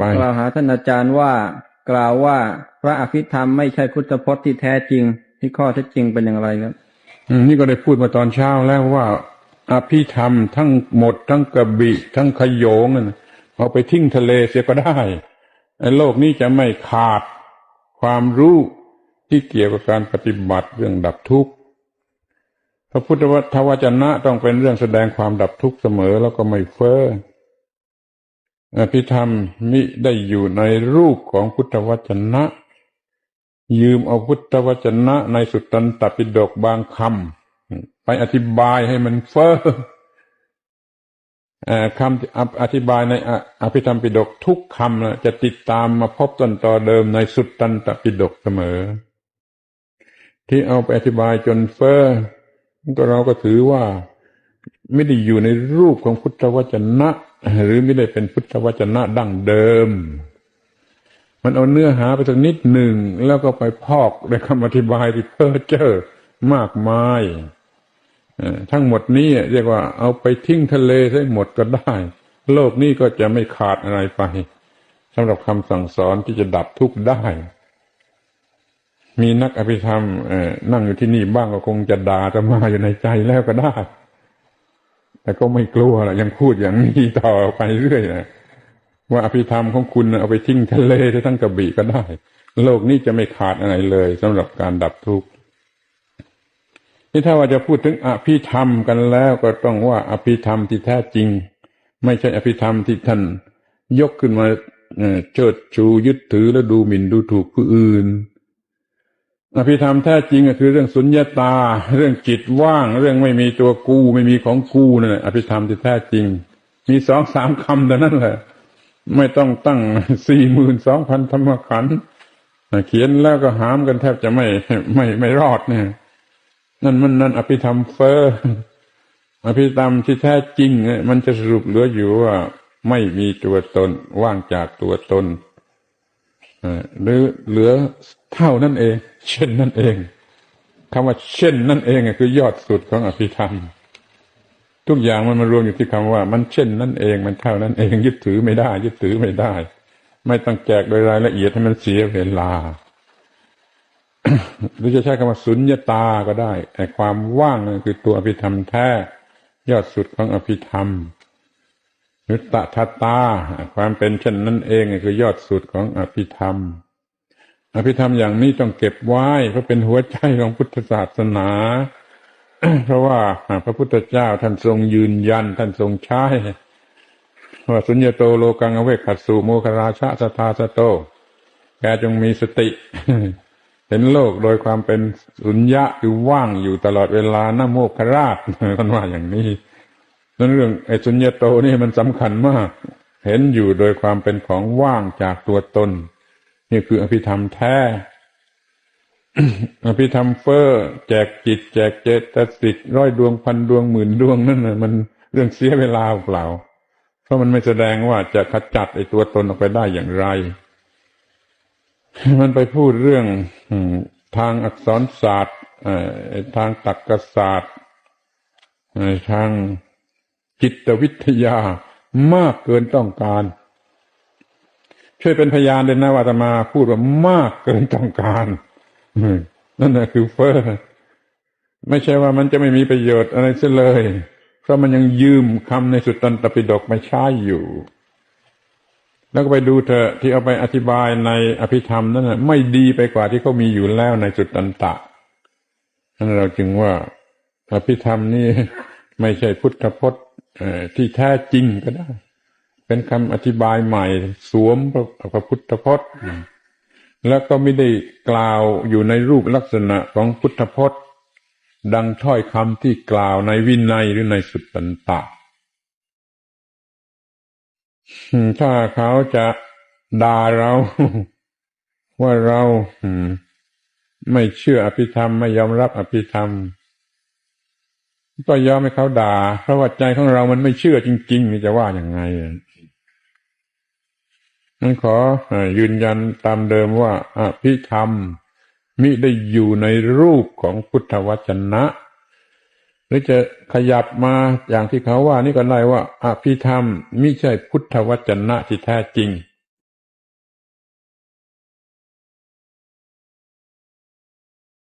ไปกล่าวหาท่านอาจารย์ว่ากล่าวว่าพระอภิธรรมไม่ใช่พุทธพจน์ที่แท้จริง ที่ข้อเท็จจริงเป็นอย่างไรครับอืมนี่ก็ได้พูดมาตอนเช้าแล้วว่าอภิธรรมทั้งหมดทั้งกระบี่ทั้งขโยงนั่นเอาไปทิ้งทะเลเสียก็ได้ไอ้โลกนี้จะไม่ขาดความรู้ที่เกี่ยวกับการปฏิบัติเรื่องดับทุกข์พระพุทธวจนะต้องเป็นเรื่องแสดงความดับทุกข์เสมอแล้วก็ไม่เฟ้อ อภิธรรมมิได้อยู่ในรูปของพุทธวจนะ ยืมเอาพุทธวจนะในสุตตันตปิฎกบางคำไปอธิบายให้มันเฟ้อเอ่อคำอธิบายในออภิธรรมปิฎกทุกคำนะจะติดตามมาพบต้นต่อเดิมในสุตตันตปิฎกเสมอ ที่เอาไปอธิบายจนเฟ้อก็เราก็ถือว่า ไม่ได้อยู่ในรูปของพุทธวจนะ หรือไม่ได้เป็นพุทธวจนะดั้งเดิม มันเอาเนื้อหาไปสักนิดหนึ่ง แล้วก็ไปพอกด้วยคำอธิบายที่เพ้อเจ้อมากมายทั้งหมดนี้เรียกว่าเอาไปทิ้งทะเลให้หมดก็ได้ โลกนี้ก็จะไม่ขาดอะไรไปสำหรับคำสั่งสอนที่จะดับทุกข์ได้ มีนักอภิธรรมนั่งอยู่ที่นี่บ้างก็คงจะด่าจะมาอยู่ในใจแล้วก็ได้ แต่ก็ไม่กลัวละยังพูดอย่างนี้ต่อไปเรื่อยนะว่าอภิธรรมของคุณเอาไปทิ้งทะเลทั้งกระบี่ก็ได้ โลกนี้จะไม่ขาดอะไรเลยสำหรับการดับทุกข์นี่ถ้าว่าจะพูดถึงอภิธรรมกันแล้วก็ต้องว่าอภิธรรมที่แท้จริง ไม่ใช่อภิธรรมที่ท่านยกขึ้นมาเอ่อเชิดชูยึดถือแล้วดูหมิ่นดูถูกผู้อื่น อภิธรรมแท้จริงก็คือเรื่องสุญญตา เรื่องจิตว่าง เรื่องไม่มีตัวกูไม่มีของกูนั่นแหละอภิธรรมที่แท้จริง มีสองสามคำแต่นั้นแหละไม่ต้องตั้งสี่หมื่นสองพันธรรมขันธ์เขียนแล้วก็หามกันแทบจะไม่ไม่ไม่รอดเนี่ย นั่นมันนั่นอภิธรรมเฟอ้ออภิธรรมที่แท้จริง มันจะสรุปเหลืออยู่ว่า ไม่มีตัวตนว่างจากตัวตน หรือเหลือเท่านั่นเอง เช่นนั่นเองคำว่าเช่นนั่นเองคือยอดสุดของอภิธรรม ทุกอย่างมันมารวมอยู่ที่คำว่า มันเช่นนั่นเอง มันเท่านั้นเอง ยึดถือไม่ได้ ยึดถือไม่ได้ ไม่ต้องแจกโดยรายละเอียดให้มันเสียเวลาหรือจะใช้คำว่าสุญญตาก็ได้แต่ความว่างนั่คือตัวอภิธรรมแท้ ยอดสุดของอภิธรรม หรือตถาตา ความเป็นเช่นนั้นเองคือยอดสุดของอภิธรรม อภิธรรมอย่างนี้ต้องเก็บไว้เพราะเป็นหัวใจของพุทธศาสนา เพราะว่าพระพุทธเจ้าท่านทรงยืนยัน ท่านทรงใช้ว่าสุญญโตโลกังอเวขัสสุโมคราชะสทาสโต แกจงมีสติ เห็นโลกโดยความเป็นสุญญะคือว่างอยู่ตลอดเวลานะโมคราชท่านว่าอย่างนี้ นั่นเรื่องไอ้สุญญโตนี่มันสำคัญมาก เห็นอยู่โดยความเป็นของว่างจากตัวตน นี่คืออภิธรรมแท้ อภิธรรมเฟอ้อแจกจิต แจกเจตสิกร้อยดวงพันดวงหมื่นดวงนั่นน่ะมันเรื่องเสียเวลาเปล่า เพราะมันไม่แสดงว่าจะขจัดไอ้ตัวตนออกไปได้อย่างไร มันไปพูดเรื่องทางอักษรศาสตร์ทางตรรกศาสตร์ทาง จิตวิทยามากเกินต้องการ ช่วยเป็นพยานเลยนะว่าตมาพูดว่ามากเกินต้องการนั่นแหละคือเฟอ้อไม่ใช่ว่ามันจะไม่มีประโยชน์อะไรเสียเลย เพราะมันยังยืมคำในสุตตันตปิฎกมาใช้อยู่ แล้วก็ไปดูเถอะที่เอาไปอธิบายในอภิธรรมนั่นนะไม่ดีไปกว่าที่เขามีอยู่แล้วในสุตตันตะนั่นเราจึงว่าอภิธรรมนี่ไม่ใช่พุทธพจน์ ที่แท้จริงก็ได้ เป็นคำอธิบายใหม่ สวมพระพระพุทธพจน์ แล้วก็ไม่ได้กล่าวอยู่ในรูปลักษณะของพุทธพจน์ ดังถ้อยคำที่กล่าวในวินัยหรือในสุตตันตะถ้าเขาจะด่าเรา ว่าเราไม่เชื่ออภิธรรมไม่ยอมรับอภิธรรม ก็ยอมให้เขาด่า เพราะว่าใจของเรามันไม่เชื่อจริงๆนี่จะว่าอย่างไงนั้นขออยืนยันตามเดิมว่าอภิธรรมมิได้อยู่ในรูปของพุทธวจนะ หรือจะขยับมาอย่างที่เขาว่านี่ก็ได้ว่าอภิธรรมมิใช่พุทธวจนะที่แท้จริง